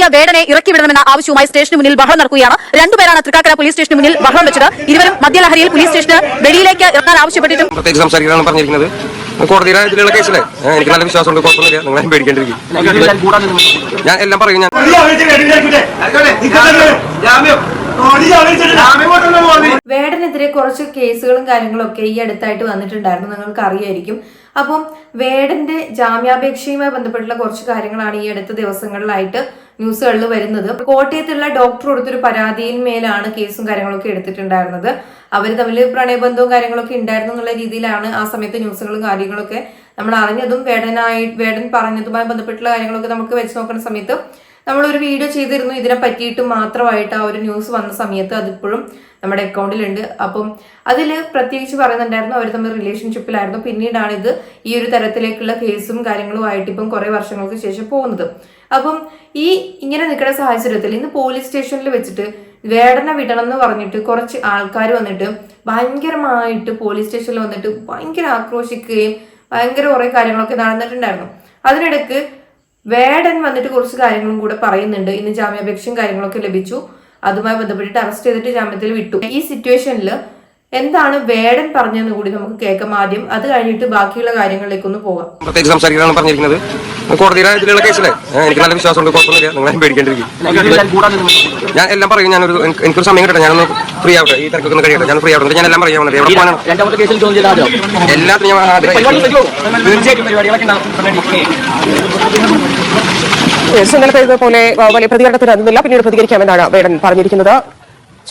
നേടിയ വേടനെ ഇറക്കി വിടണമെന്ന ആവശ്യവുമായി സ്റ്റേഷന് മുന്നിൽ ബഹളം നടക്കുകയാണ്. രണ്ടുപേരാണ് തൃക്കാക്കര പോലീസ് സ്റ്റേഷന് മുന്നിൽ ബഹളം വെച്ചത്. ഇരുവരും മദ്യലഹരിയിൽ പോലീസ് സ്റ്റേഷന് വെളിയിലേക്ക് ഇറങ്ങാൻ ആവശ്യപ്പെട്ടിട്ടും പ്രത്യേകിച്ച് സംസാരിക്കാനാണ് പറഞ്ഞിരിക്കുന്നത്. ഇതിലുള്ള കേസിലെ എനിക്ക് നല്ല വിശ്വാസമുണ്ട് കുഴപ്പമൊന്നുമില്ല. നിങ്ങളെ പേടിക്കേണ്ടിരിക്കും ഞാൻ എല്ലാം പറയും ഞാൻ വേടനെതിരെ കുറച്ച് കേസുകളും കാര്യങ്ങളും ഒക്കെ ഈ അടുത്തായിട്ട് വന്നിട്ടുണ്ടായിരുന്നു. നിങ്ങൾക്ക് അറിയായിരിക്കും അപ്പം വേടന്റെ ജാമ്യാപേക്ഷയുമായി ബന്ധപ്പെട്ടുള്ള കുറച്ച് കാര്യങ്ങളാണ് ഈ അടുത്ത ദിവസങ്ങളിലായിട്ട് ന്യൂസുകളിൽ വരുന്നത്. കോട്ടയത്തുള്ള ഡോക്ടർ കൊടുത്തൊരു പരാതിയിന്മേലാണ് കേസും കാര്യങ്ങളൊക്കെ എടുത്തിട്ടുണ്ടായിരുന്നത്. അവർ തമ്മിൽ പ്രണയബന്ധവും കാര്യങ്ങളൊക്കെ ഉണ്ടായിരുന്നു എന്നുള്ള രീതിയിലാണ് ആ സമയത്ത് ന്യൂസുകളും കാര്യങ്ങളൊക്കെ നമ്മൾ അറിഞ്ഞതും വേടനായി വേടൻ പറഞ്ഞതുമായി ബന്ധപ്പെട്ടുള്ള കാര്യങ്ങളൊക്കെ നമുക്ക് വെച്ച് നോക്കുന്ന സമയത്ത് നമ്മളൊരു വീഡിയോ ചെയ്തിരുന്നു. ഇതിനെ പറ്റിയിട്ട് മാത്രമായിട്ട് ആ ഒരു ന്യൂസ് വന്ന സമയത്ത് അതിപ്പോഴും നമ്മുടെ അക്കൗണ്ടിലുണ്ട് അപ്പം അതിൽ പ്രത്യേകിച്ച് പറയുന്നുണ്ടായിരുന്നു അവർ തമ്മിൽ റിലേഷൻഷിപ്പിലായിരുന്നു പിന്നീടാണ് ഇത് ഈ ഒരു തരത്തിലേക്കുള്ള കേസും കാര്യങ്ങളും ആയിട്ട് ഇപ്പം കുറേ വർഷങ്ങൾക്ക് ശേഷം പോകുന്നത്. അപ്പം ഈ ഇങ്ങനെ നിൽക്കുന്ന സാഹചര്യത്തിൽ ഇന്ന് പോലീസ് സ്റ്റേഷനിൽ വെച്ചിട്ട് വേടനെ വിടണം എന്ന് പറഞ്ഞിട്ട് കുറച്ച് ആൾക്കാർ വന്നിട്ട് ഭയങ്കരമായിട്ട് പോലീസ് സ്റ്റേഷനിൽ വന്നിട്ട് ഭയങ്കര ആക്രോശിക്കുകയും ഭയങ്കര കുറേ കാര്യങ്ങളൊക്കെ നടന്നിട്ടുണ്ടായിരുന്നു. അതിനിടയ്ക്ക് വേടൻ വന്നിട്ട് കുറച്ച് കാര്യങ്ങളും കൂടെ പറയുന്നുണ്ട്. ഇന്ന് ജാമ്യാപേക്ഷയും കാര്യങ്ങളൊക്കെ ലഭിച്ചു. അതുമായി ബന്ധപ്പെട്ടിട്ട് അറസ്റ്റ് ചെയ്തിട്ട് ജാമ്യത്തിൽ വിട്ടു. ഈ സിറ്റുവേഷനിൽ എന്താണ് വേടൻ പറഞ്ഞതെന്ന് കൂടി നമുക്ക് കേൾക്കാം ആദ്യം. അത് കഴിഞ്ഞിട്ട് ബാക്കിയുള്ള കാര്യങ്ങളിലേക്ക് ഒന്ന് പോകാം പ്രത്യേകിച്ച് സംസാരിക്കാനാണ് പറഞ്ഞിരിക്കുന്നത്. കോടതിയുടെ ഇതിലുള്ള കേസിലെ എനിക്ക് നല്ല വിശ്വാസമുണ്ട് കുഴപ്പമൊന്നുമില്ല. നിങ്ങളെ പേടിക്കേണ്ടിരിക്കും ഞാൻ എല്ലാം പറയും ഞാനൊരു എനിക്ക് എനിക്കൊരു സമയം കിട്ടണം ഞാനൊന്ന് ഫ്രീ ആവട്ടെ. ഈ തിരക്കൊക്കെ ഒന്ന് കഴിയട്ടെ ഞാൻ ഫ്രീ ആവട്ടെ. ഞാൻ എല്ലാം പറയാൻ വന്നത് എവിടെ പോകാനാണ് രണ്ടാമത്തെ കേസിൽ ചോദ്യം ചെയ്താലോ എല്ലാത്തിനും ഞാൻ? തീർച്ചയായിട്ടും ഇതുപോലെ ആ, വലിയ പ്രതികരണത്തിന് അതൊന്നുമില്ല. പിന്നീട് പ്രതികരിക്കാമെന്നാണ് വേടൻ പറഞ്ഞിരിക്കുന്നത്.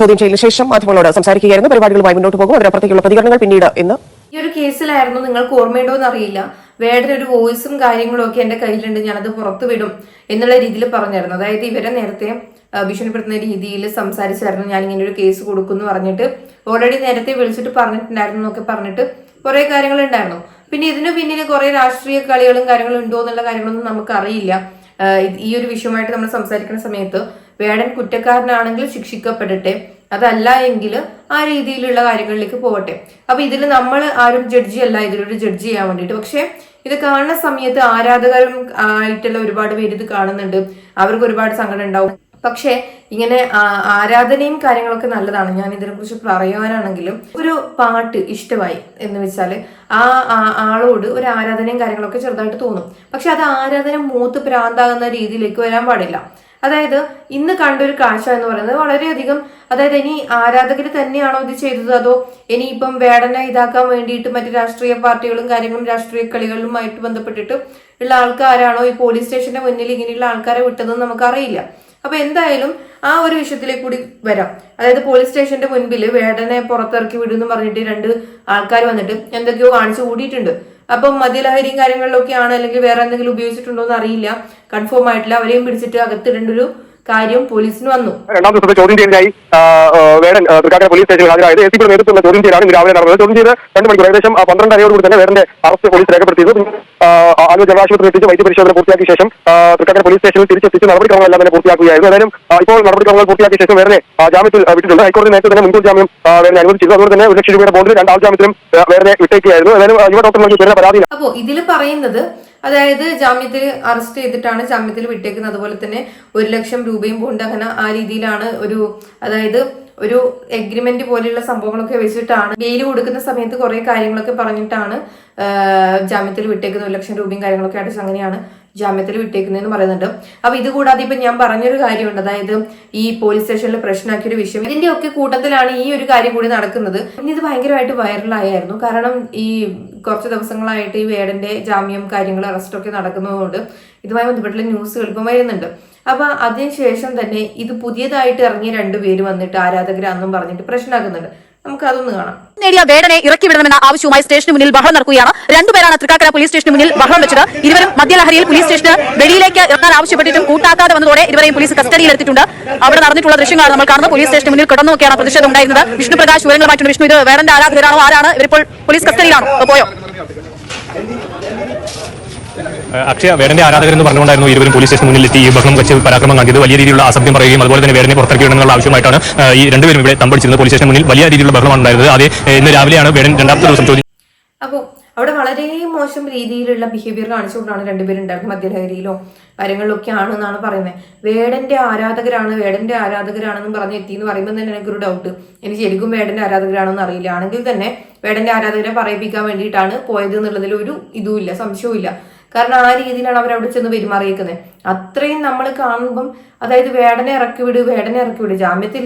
ചോദ്യം ചെയ്യുന്ന ശേഷം മാധ്യമങ്ങളോട് സംസാരിക്കുകയായിരുന്നു. പരിപാടികളുമായി മുന്നോട്ട് പോകും. അതിനപ്പുറത്തേക്കുള്ള പ്രതികരണങ്ങൾ പിന്നീട് ഇന്ന്. ഈ ഒരു കേസിലായിരുന്നു നിങ്ങൾക്ക് ഓർമ്മയുണ്ടോ എന്നറിയില്ല വേറെ ഒരു വോയിസും കാര്യങ്ങളും ഒക്കെ എന്റെ കയ്യിലുണ്ട്. ഞാനത് പുറത്തു വിടും എന്നുള്ള രീതിയിൽ പറഞ്ഞായിരുന്നു. അതായത് ഇവരെ നേരത്തെ ഭീഷണിപ്പെടുത്തുന്ന രീതിയിൽ സംസാരിച്ചായിരുന്നു. ഞാൻ ഇങ്ങനെ ഒരു കേസ് കൊടുക്കുന്നു പറഞ്ഞിട്ട് ഓൾറെഡി നേരത്തെ വിളിച്ചിട്ട് പറഞ്ഞിട്ടുണ്ടായിരുന്നു എന്നൊക്കെ പറഞ്ഞിട്ട് കുറെ കാര്യങ്ങൾ ഉണ്ടായിരുന്നു പിന്നെ ഇതിന് പിന്നിൽ കുറെ രാഷ്ട്രീയ കളികളും കാര്യങ്ങളും ഉണ്ടോ എന്നുള്ള കാര്യങ്ങളൊന്നും നമുക്ക് അറിയില്ല ഈ ഒരു വിഷയമായിട്ട് നമ്മൾ സംസാരിക്കുന്ന സമയത്ത് വേടൻ കുറ്റക്കാരനാണെങ്കിൽ ശിക്ഷിക്കപ്പെടട്ടെ. അതല്ല എങ്കിൽ ആ രീതിയിലുള്ള കാര്യങ്ങളിലേക്ക് പോകട്ടെ അപ്പൊ ഇതിൽ നമ്മൾ ആരും ജഡ്ജി അല്ല ഇതിലൊരു ജഡ്ജി ചെയ്യാൻ വേണ്ടിയിട്ട്. പക്ഷെ ഇത് കാണുന്ന സമയത്ത് ആരാധകരും ആയിട്ടുള്ള ഒരുപാട് പേര് ഇത് കാണുന്നുണ്ട്. അവർക്ക് ഒരുപാട് സങ്കടം ഉണ്ടാവും. പക്ഷെ ഇങ്ങനെ ആരാധനയും കാര്യങ്ങളൊക്കെ നല്ലതാണ്. ഞാൻ ഇതിനെ ഇതിനെക്കുറിച്ച് പറയുവാനാണെങ്കിലും ഒരു പാട്ട് ഇഷ്ടമായി എന്ന് വെച്ചാൽ ആ- ആളോട് ഒരു ആരാധനയും കാര്യങ്ങളൊക്കെ ചെറുതായിട്ട് തോന്നും. പക്ഷെ അത് ആരാധന മൂത്ത് പ്രാന്താകുന്ന രീതിയിലേക്ക് വരാൻ പാടില്ല. അതായത് ഇന്ന് കണ്ട ഒരു കാഴ്ച എന്ന് പറയുന്നത് വളരെയധികം അതായത് ഇനി ആരാധകർ തന്നെയാണോ ഇത് ചെയ്തത്? അതോ ഇനി ഇനിയിപ്പം വേടനെ ഇതാക്കാൻ വേണ്ടിയിട്ട് മറ്റു രാഷ്ട്രീയ പാർട്ടികളും കാര്യങ്ങളും രാഷ്ട്രീയ കളികളുമായിട്ട് ബന്ധപ്പെട്ടിട്ട് ഉള്ള ആൾക്കാരാണോ ഈ പോലീസ് സ്റ്റേഷന്റെ മുന്നിൽ ഇങ്ങനെയുള്ള ആൾക്കാരെ വിട്ടതെന്ന് നമുക്കറിയില്ല. അപ്പൊ എന്തായാലും ആ ഒരു വിഷയത്തിലേക്ക് കൂടി വരാം. അതായത് പോലീസ് സ്റ്റേഷന്റെ മുൻപിൽ വേടനെ പുറത്തിറക്കി വിടുന്നു പറഞ്ഞിട്ട് രണ്ട് ആൾക്കാർ വന്നിട്ട് എന്തൊക്കെയോ കാണിച്ചു കൂടിയിട്ടുണ്ട്. അപ്പം മദ്യലഹരിയും കാര്യങ്ങളിലൊക്കെയാണ് അല്ലെങ്കിൽ വേറെ എന്തെങ്കിലും ഉപയോഗിച്ചിട്ടുണ്ടോ എന്ന് അറിയില്ല. കൺഫേം ആയിട്ടില്ല. അവരെയും പിടിച്ചിട്ട് അകത്തിടേണ്ട ഒരു കാര്യം പോലീസിന് വന്നു. രണ്ടാം ദിവസത്തെ ചോദ്യം ചെയ്യലിനായി വേടൻ തൃക്കാക്കര പോലീസ് സ്റ്റേഷനിൽ ഹാജരായത് എസ് പിയുടെ നേതൃത്വത്തിലുള്ള ചോദ്യം ചെയ്യലാണ് ഇന്ന് രാവിലെ നടന്നത്. ചോദ്യം ചെയ്ത് രണ്ട് മണിക്കൂർ ഏകദേശം ആ, പന്ത്രണ്ടരയോടുകൂടി തന്നെ വേടന്റെ അറസ്റ്റ് പോലീസ് രേഖപ്പെടുത്തിയത്. ആലുവ ജനറൽ ആശുപത്രിയിൽ എത്തിച്ച് വൈദ്യപരിശോധന പൂർത്തിയാക്കിയ ശേഷം തൃക്കാക്കര പോലീസ് സ്റ്റേഷനിൽ തിരിച്ചെത്തിച്ച് നടപടിക്രമങ്ങളെല്ലാം തന്നെ പൂർത്തിയാക്കുകയായിരുന്നു. ഏതായാലും ഇപ്പോൾ നടപടിക്രമങ്ങൾ പൂർത്തിയാക്കിയ ശേഷം വേറെ ജാമ്യത്തിൽ വിട്ടിട്ടുണ്ട്. ഹൈക്കോടതി നേരത്തെ തന്നെ മുൻകൂർ ജാമ്യം വേറെ അനുവദിച്ചിരുന്നു. അതുകൊണ്ട് തന്നെ ഒരു ലക്ഷം രൂപയുടെ ബോണ്ടിൽ രണ്ടാം ജാമ്യത്തിലും വേറെ വിട്ടേക്കുകയായിരുന്നു. ഏതായാലും യുവ ഡോക്ടർ നൽകിയ പരാതി അപ്പോൾ ഇതിൽ പറയുന്നത് അതായത് ജാമ്യത്തിൽ അറസ്റ്റ് ചെയ്തിട്ടാണ് ജാമ്യത്തിൽ വിട്ടേക്കുന്നത്. അതുപോലെ തന്നെ ഒരു ലക്ഷം രൂപയും പോണ്ട് അങ്ങനെ ആ രീതിയിലാണ് ഒരു അതായത് ഒരു എഗ്രിമെന്റ് പോലെയുള്ള സംഭവങ്ങളൊക്കെ വെച്ചിട്ടാണ് ബെയിൽ കൊടുക്കുന്ന സമയത്ത് കുറെ കാര്യങ്ങളൊക്കെ പറഞ്ഞിട്ടാണ് ജാമ്യത്തിൽ വിട്ടേക്കുന്ന ഒരു ലക്ഷം രൂപയും കാര്യങ്ങളൊക്കെ അടച്ച് അങ്ങനെയാണ് ജാമ്യത്തിൽ വിട്ടേക്കുന്നതെന്ന് പറയുന്നുണ്ട്. അപ്പൊ ഇത് കൂടാതെ ഇപ്പൊ ഞാൻ പറഞ്ഞൊരു കാര്യമുണ്ട്. അതായത് ഈ പോലീസ് സ്റ്റേഷനിൽ പ്രശ്നമാക്കിയൊരു വിഷയം. ഇതിന്റെ ഒക്കെ കൂട്ടത്തിലാണ് ഈ ഒരു കാര്യം കൂടി നടക്കുന്നത്. ഇനി ഇത് ഭയങ്കരമായിട്ട് വൈറലായിരുന്നു കാരണം ഈ കുറച്ച് ദിവസങ്ങളായിട്ട് ഈ വേടന്റെ ജാമ്യം കാര്യങ്ങൾ അറസ്റ്റൊക്കെ നടക്കുന്നതുകൊണ്ട് ഇതുമായി ബന്ധപ്പെട്ടുള്ള ന്യൂസുകൾ ഇപ്പം വരുന്നുണ്ട്. അപ്പൊ അതിനുശേഷം തന്നെ ഇത് പുതിയതായിട്ട് ഇറങ്ങിയ രണ്ടുപേര് വന്നിട്ട് ആരാധകരാന്നും പറഞ്ഞിട്ട് പ്രശ്നമാക്കുന്നുണ്ട്. കാണാം. നേടിയ വേടനെ ഇറക്കി വിടണമെന്ന ആവശ്യവുമായി സ്റ്റേഷന് മുന്നിൽ ബഹളം നടക്കുകയാണ്. രണ്ടുപേരാണ് തൃക്കാക്കര പോലീസ് സ്റ്റേഷന് മുന്നിൽ ബഹളം വെച്ചത്. ഇരുവരും മദ്യലഹരിയിൽ പോലീസ് സ്റ്റേഷന് വെളിയിലേക്ക് ഇറങ്ങാൻ ആവശ്യപ്പെട്ടിട്ടും കൂട്ടാക്കാതെ വന്നതോടെ ഇരുവരെയും പോലീസ് കസ്റ്റഡിയിൽ അവിടെ നടന്നിട്ടുള്ള ദൃശ്യങ്ങളാണ് നമ്മൾ കാണുന്നത്. പോലീസ് സ്റ്റേഷന് മുന്നിൽ കിടന്നൊക്കെയാണ് പ്രതിഷേധം ഉണ്ടായിരുന്നത്. വിഷ്ണു പ്രകാശ് വിവരങ്ങളുമായിട്ടുണ്ട് വിഷ്ണു ഇത് വേടന്റെ ആരാധകരാണോ ആരാണ്? ഇവരിപ്പോൾ പോലീസ് കസ്റ്റഡിയിലാണോ. പോയോ? അക്ഷയ വേടന്റെ ആരാധകരെന്ന് പറഞ്ഞുകൊണ്ടായിരുന്നു ഇരുവരും പോലീസ് സ്റ്റേഷൻ മുന്നിൽ എത്തി ഈ ബഹളം വെച്ച് പരാക്രമം കാണിയത്. വലിയ രീതിയിലുള്ള അസഭ്യം പറയുകയും അതുപോലെ തന്നെ വേടനെ പുറത്തിറക്കിയിടണമെന്നുള്ള ആവശ്യമായിട്ടാണ് ഈ രണ്ടുപേരും ഇവിടെ തമ്പടിച്ചിരുന്നത്. പോലീസ് സ്റ്റേഷൻ മുന്നിൽ വലിയ രീതിയിലുള്ള ബഹളമാണ് ഉണ്ടായിരുന്നത് അതേ ഇന്ന് രാവിലെയാണ് വേടൻ രണ്ടാമത്തെ ദിവസം ചോദ്യം അപ്പോൾ അവിടെ വളരെ മോശം രീതിയിലുള്ള ബിഹേവിയർ കാണിച്ചുകൊണ്ടാണ് രണ്ടുപേരും ഉണ്ടായിരുന്നത് മദ്യലഹരിയിലോ കാര്യങ്ങളിലൊക്കെ ആണെന്നാണ് പറയുന്നത്. വേടന്റെ ആരാധകരാണ് വേടന്റെ ആരാധകരാണെന്നും പറഞ്ഞ് എത്തി എന്ന് പറയുമ്പോൾ തന്നെ എനിക്കൊരു ഡൗട്ട് എനിക്ക് ശരിക്കും വേടന്റെ ആരാധകരാണെന്ന് അറിയില്ല. ആണെങ്കിൽ തന്നെ വേടന്റെ ആരാധകരെ പറയിപ്പിക്കാൻ വേണ്ടിയിട്ടാണ് പോയത് എന്നുള്ളതിൽ ഒരു ഇതുമില്ല സംശയവുമില്ല. കാരണം ആ രീതിയിലാണ് അവർ അവിടെ ചെന്ന് പെരുമാറിയേക്കുന്നത് അത്രയും നമ്മൾ കാണുമ്പം അതായത് വേടനെ ഇറക്കി വിട് വേടനെ ഇറക്കി വിട്. ജാമ്യത്തിൽ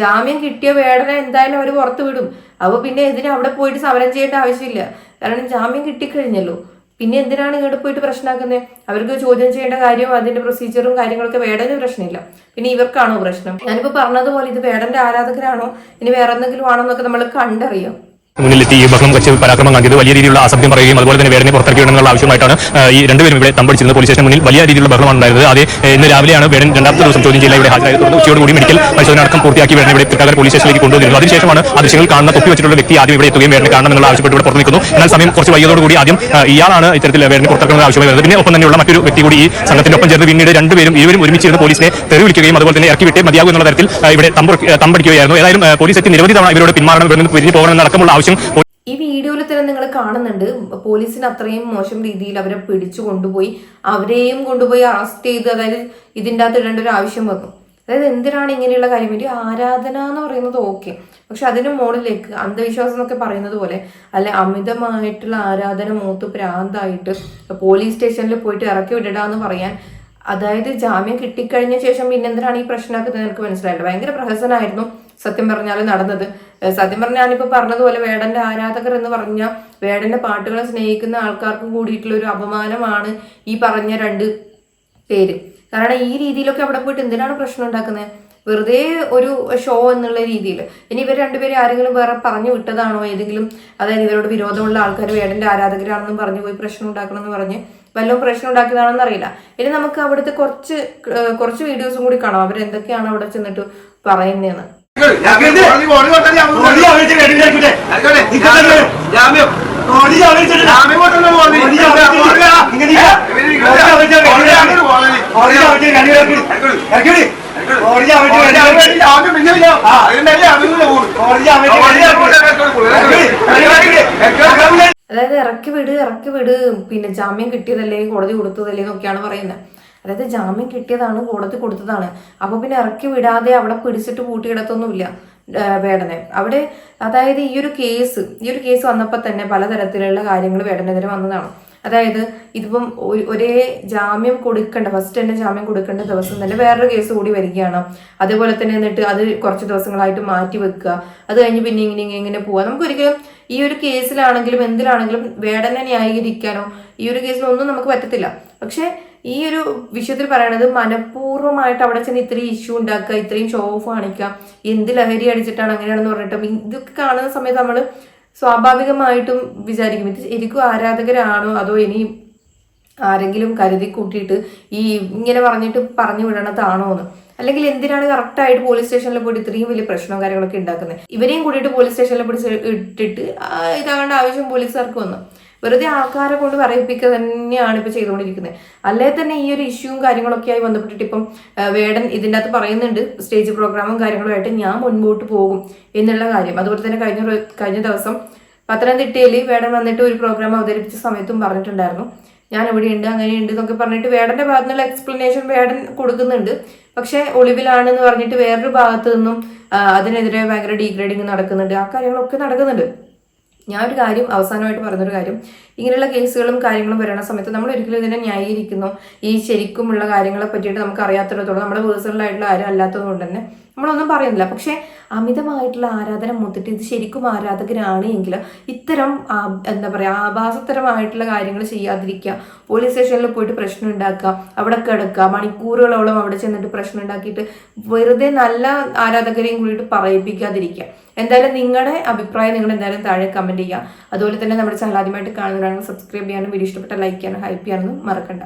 ജാമ്യം കിട്ടിയ വേടന എന്തായാലും അവർ പുറത്തു വിടും. അപ്പോൾ പിന്നെ ഇതിന് അവിടെ പോയിട്ട് സമരം ചെയ്യേണ്ട ആവശ്യമില്ല. കാരണം ജാമ്യം കിട്ടിക്കഴിഞ്ഞല്ലോ. പിന്നെ എന്തിനാണ് ഇങ്ങോട്ട് പോയിട്ട് പ്രശ്നമാക്കുന്നത് അവർക്ക് ചോദ്യം ചെയ്യേണ്ട കാര്യവും അതിന്റെ പ്രൊസീജിയറും കാര്യങ്ങളൊക്കെ വേടന് പ്രശ്നമില്ല. പിന്നെ ഇവർക്കാണോ പ്രശ്നം? ഞാനിപ്പോ പറഞ്ഞതുപോലെ ഇത് വേടന്റെ ആരാധകരാണോ? ഇനി വേറെ എന്തെങ്കിലും ആണോ എന്നൊക്കെ നമ്മൾ കണ്ടറിയാം. മുന്നിലെത്തി ഈ ബഹളം വെച്ച് പരാക്രമം കാണിയത് വലിയ രീതിയിലുള്ള അസഭ്യം പറയുകയും അതുപോലെ തന്നെ വേടനെ പുറത്തിറക്കിവിടണമെന്നുള്ള ആവശ്യമായിട്ടാണ് ഈ രണ്ടുപേരും ഇവിടെ തമ്പടിച്ചിരുന്നത് പോലീസ് സ്റ്റേഷൻ മുന്നിൽ വലിയ രീതിയിലുള്ള ബഹളമാണ് ഉണ്ടായിരുന്നത്. അതേ ഇന്ന് രാവിലെയാണ് വേടൻ രണ്ടാമത്തെ ദിവസം ചോദ്യം ചെയ്യൽ ഇവിടെ ഹാജരായത്. തുടർന്ന് ഉച്ചയോടുകൂടി മെഡിക്കൽ പരിശോധന അടക്കം പൂർത്തിയാക്കി വേടനെ ഇവിടെ തൃക്കാക്കര പോലീസ് സ്റ്റേഷനിലേക്ക് കൊണ്ടുവന്നിരുന്നു. അതിനുശേഷമാണ് ആ ദൃശ്യങ്ങൾ കാണുന്ന തൊപ്പി വെച്ചിട്ടുള്ള വ്യക്തി ആദ്യം ഇവിടെ എത്തുകയും വേടനെ കാണണം എന്നുള്ള ആവശ്യപ്പെട്ട് ഇവിടെ പുറത്തു നിൽക്കുന്നു എന്നാൽ സമയം കുറച്ച് വൈകിയതോടുകൂടി ആദ്യം ഇയാളാണ് ഇത്തരത്തിൽ വേടനെ പുറത്തിറക്കുന്നത് ആവശ്യമായി വരുന്നത് പിന്നെ ഒപ്പം തന്നെയുള്ള മറ്റൊരു വ്യക്തി കൂടി ഈ സംഘത്തിന്റെ ഒപ്പം ചേർന്ന് പിന്നീട് രണ്ടുപേരും ഇരുവരും ഒരുമിച്ചിരുന്ന് പോലീസിനെ തെറി വിളിക്കുകയും അതുപോലെ തന്നെ ഇറക്കി വിട്ടേ മതിയാകും എന്നുള്ള തരത്തിൽ ഇവിടെ തമ്പ് തമ്പടിക്കുകയായിരുന്നു. ഏതായാലും പോലീസ് എത്തി നിരവധി തവണ ഇവരോട് പിന്മാറണം പിരിഞ്ഞു പോകണം എന്നടക്കമുള്ള ആവശ്യം ഈ വീഡിയോയിൽ തന്നെ നിങ്ങൾ കാണുന്നുണ്ട്. പോലീസിന് അത്രയും മോശം രീതിയിൽ അവരെ പിടിച്ചു കൊണ്ടുപോയി അവരെയും കൊണ്ടുപോയി അറസ്റ്റ് ചെയ്ത് അതായത് ഇതിന്റെ അകത്ത് ഇടേണ്ട ഒരു ആവശ്യം വന്നു. അതായത് എന്തിനാണ് ഇങ്ങനെയുള്ള കാര്യം? ഒരു ആരാധന എന്ന് പറയുന്നത് ഓക്കെ പക്ഷെ അതിന് മുകളിലേക്ക് അന്ധവിശ്വാസം എന്നൊക്കെ പറയുന്നത് പോലെ അല്ല അമിതമായിട്ടുള്ള ആരാധന മൂത്ത് പ്രാന്തായിട്ട് പോലീസ് സ്റ്റേഷനിൽ പോയിട്ട് ഇറക്കി വിടടാന്ന് പറയാൻ അതായത് ജാമ്യം കിട്ടിക്കഴിഞ്ഞ ശേഷം പിന്നെന്തിനാണ് ഈ പ്രശ്നമാക്കുന്നത് എനിക്ക് മനസ്സിലായില്ല ഭയങ്കര പ്രഹസനമായിരുന്നു സത്യം പറഞ്ഞാൽ നടന്നത്. സത്യം പറഞ്ഞാൽ ഞാനിപ്പോൾ പറഞ്ഞതുപോലെ വേടന്റെ ആരാധകർ എന്ന് പറഞ്ഞാൽ വേടന്റെ പാട്ടുകളെ സ്നേഹിക്കുന്ന ആൾക്കാർക്കും കൂടിയിട്ടുള്ള ഒരു അപമാനമാണ് ഈ പറഞ്ഞ രണ്ട് പേര്. കാരണം ഈ രീതിയിലൊക്കെ അവിടെ പോയിട്ട് എന്തിനാണ് പ്രശ്നം ഉണ്ടാക്കുന്നത് വെറുതെ ഒരു ഷോ എന്നുള്ള രീതിയിൽ. ഇനി ഇവർ രണ്ടുപേരും ആരെങ്കിലും വേറെ പറഞ്ഞു വിട്ടതാണോ? ഏതെങ്കിലും അതായത് ഇവരോട് വിരോധമുള്ള ആൾക്കാർ വേടന്റെ ആരാധകരാണെന്നും പറഞ്ഞു പോയി പ്രശ്നം ഉണ്ടാക്കണം എന്ന് പറഞ്ഞ് വല്ലതും പ്രശ്നം ഉണ്ടാക്കിയതാണെന്ന് അറിയില്ല. ഇനി നമുക്ക് അവിടുത്തെ കുറച്ച് കുറച്ച് വീഡിയോസും കൂടി കാണാം. അവരെന്തൊക്കെയാണ് അവിടെ ചെന്നിട്ട് പറയുന്നതെന്ന് അതായത് ഇറക്കി വിട് ഇറക്കി വിട്. പിന്നെ ജാമ്യം കിട്ടിയതല്ലേ കോടതി കൊടുത്തതല്ലേ എന്നൊക്കെയാണ് പറയുന്നത്. അതായത് ജാമ്യം കിട്ടിയതാണ് കോടതി കൊടുത്തതാണ്. അപ്പൊ പിന്നെ ഇറക്കി വിടാതെ അവിടെ പിടിച്ചിട്ട് പൂട്ടിയിടത്തൊന്നുമില്ല വേടനെ. അവിടെ അതായത് ഈ ഒരു കേസ് ഈ ഒരു കേസ് വന്നപ്പോൾ തന്നെ പലതരത്തിലുള്ള കാര്യങ്ങൾ വേടനെതിരെ വന്നതാണ്. അതായത് ഇതിപ്പം ഒരേ ജാമ്യം കൊടുക്കേണ്ട ഫസ്റ്റ് തന്നെ ജാമ്യം കൊടുക്കേണ്ട ദിവസം തന്നെ വേറൊരു കേസ് കൂടി വരികയാണ്. അതേപോലെ തന്നെ എന്നിട്ട് അത് കുറച്ച് ദിവസങ്ങളായിട്ട് മാറ്റി വെക്കുക. അത് കഴിഞ്ഞ് പിന്നെ ഇങ്ങനെ ഇങ്ങനെ ഇങ്ങനെ പോവുക. നമുക്ക് ഒരിക്കലും ഈ ഒരു കേസിലാണെങ്കിലും എന്തിലാണെങ്കിലും വേടനെ ന്യായീകരിക്കാനോ ഈ ഒരു കേസിലൊന്നും നമുക്ക് പറ്റത്തില്ല. പക്ഷേ ഈ ഒരു വിഷയത്തിൽ പറയണത് മനഃപൂർവമായിട്ട് അവിടെ ചെന്ന് ഇത്രയും ഇഷ്യൂ ഉണ്ടാക്കുക ഇത്രയും ഷോ ഓഫ് കാണിക്കുക എന്ത് ലഹരി അടിച്ചിട്ടാണ് അങ്ങനെയാണെന്ന് പറഞ്ഞിട്ട് ഇതൊക്കെ കാണുന്ന സമയത്ത് നമ്മൾ സ്വാഭാവികമായിട്ടും വിചാരിക്കും ഇത് ശരിക്കും ആരാധകരാണോ അതോ ഇനി ആരെങ്കിലും കരുതി കൂട്ടിയിട്ട് ഈ ഇങ്ങനെ പറഞ്ഞിട്ട് പറഞ്ഞു വിടണതാണോ എന്ന് അല്ലെങ്കിൽ എന്തിനാണ് കറക്റ്റായിട്ട് പോലീസ് സ്റ്റേഷനിൽ പോയിട്ട് ഇത്രയും വലിയ പ്രശ്നവും കാര്യങ്ങളൊക്കെ ഉണ്ടാക്കുന്നത്? ഇവരെയും കൂടിയിട്ട് പോലീസ് സ്റ്റേഷനിൽ പിടിച്ച് ഇട്ടിട്ട് ഇതാകേണ്ട ആവശ്യം പോലീസുകാർക്ക് വന്നു. വെറുതെ ആൾക്കാരെ കൊണ്ട് പറയിപ്പിക്കുക തന്നെയാണ് ഇപ്പൊ ചെയ്തുകൊണ്ടിരിക്കുന്നത്. അല്ലേ തന്നെ ഈ ഒരു ഇഷ്യൂവും കാര്യങ്ങളൊക്കെ ആയി ബന്ധപ്പെട്ടിട്ട് ഇപ്പം വേടൻ ഇതിന്റെ അകത്ത് പറയുന്നുണ്ട് സ്റ്റേജ് പ്രോഗ്രാമും കാര്യങ്ങളുമായിട്ട് ഞാൻ മുൻപോട്ട് പോകും എന്നുള്ള കാര്യം. അതുപോലെ തന്നെ കഴിഞ്ഞ കഴിഞ്ഞ ദിവസം പത്തനംതിട്ടയിൽ വേടൻ വന്നിട്ട് ഒരു പ്രോഗ്രാം അവതരിപ്പിച്ച സമയത്തും പറഞ്ഞിട്ടുണ്ടായിരുന്നു. ഞാൻ ഇവിടെയുണ്ട് അങ്ങനെയുണ്ട് എന്നൊക്കെ പറഞ്ഞിട്ട് വേടന്റെ ഭാഗത്തു നിന്നുള്ള എക്സ്പ്ലനേഷൻ വേടൻ കൊടുക്കുന്നുണ്ട്. പക്ഷെ ഒളിവിലാണെന്ന് പറഞ്ഞിട്ട് വേറൊരു ഭാഗത്തു നിന്നും അതിനെതിരെ ഭയങ്കര ഡീഗ്രേഡിങ് നടക്കുന്നുണ്ട്. ആ കാര്യങ്ങളൊക്കെ നടക്കുന്നുണ്ട്. ഞാൻ ഒരു കാര്യം അവസാനമായിട്ട് പറഞ്ഞൊരു കാര്യം. ഇങ്ങനെയുള്ള കേസുകളും കാര്യങ്ങളും വരുന്ന സമയത്ത് നമ്മൾ ഒരിക്കലും ഇതിനെ ന്യായീകരിക്കുന്നു. ഈ ശരിക്കുമുള്ള കാര്യങ്ങളെ പറ്റിയിട്ട് നമുക്ക് അറിയാത്തിടത്തോളം നമ്മുടെ പേഴ്സണൽ ആയിട്ടുള്ള ആരും അല്ലാത്തതുകൊണ്ട് തന്നെ നമ്മളൊന്നും പറയുന്നില്ല. പക്ഷേ അമിതമായിട്ടുള്ള ആരാധന മൂത്തിട്ട് ഇത് ശരിക്കും ആരാധകരാണ് എങ്കിൽ ഇത്തരം എന്താ പറയുക ആഭാസത്തരമായിട്ടുള്ള കാര്യങ്ങൾ ചെയ്യാതിരിക്കുക. പോലീസ് സ്റ്റേഷനിൽ പോയിട്ട് പ്രശ്നം ഉണ്ടാക്കുക. അവിടെ കിടക്കുക. മണിക്കൂറുകളോളം അവിടെ ചെന്നിട്ട് പ്രശ്നം ഉണ്ടാക്കിയിട്ട് വെറുതെ നല്ല ആരാധകരെയും കൂടിയിട്ട് പറയിപ്പിക്കാതിരിക്കുക. എന്തായാലും നിങ്ങളുടെ അഭിപ്രായം നിങ്ങൾ എന്തായാലും താഴെ കമന്റ് ചെയ്യുക. അതുപോലെ തന്നെ നമ്മുടെ ചാനൽ ആദ്യമായിട്ട് കാണുന്നവരാണെങ്കിൽ സബ്സ്ക്രൈബ് ചെയ്യാനും വീഡിയോ ഇഷ്ടപ്പെട്ട ലൈക്ക് ചെയ്യാനും ഹൈപ്പ് ചെയ്യാനൊന്നും മറക്കണ്ട.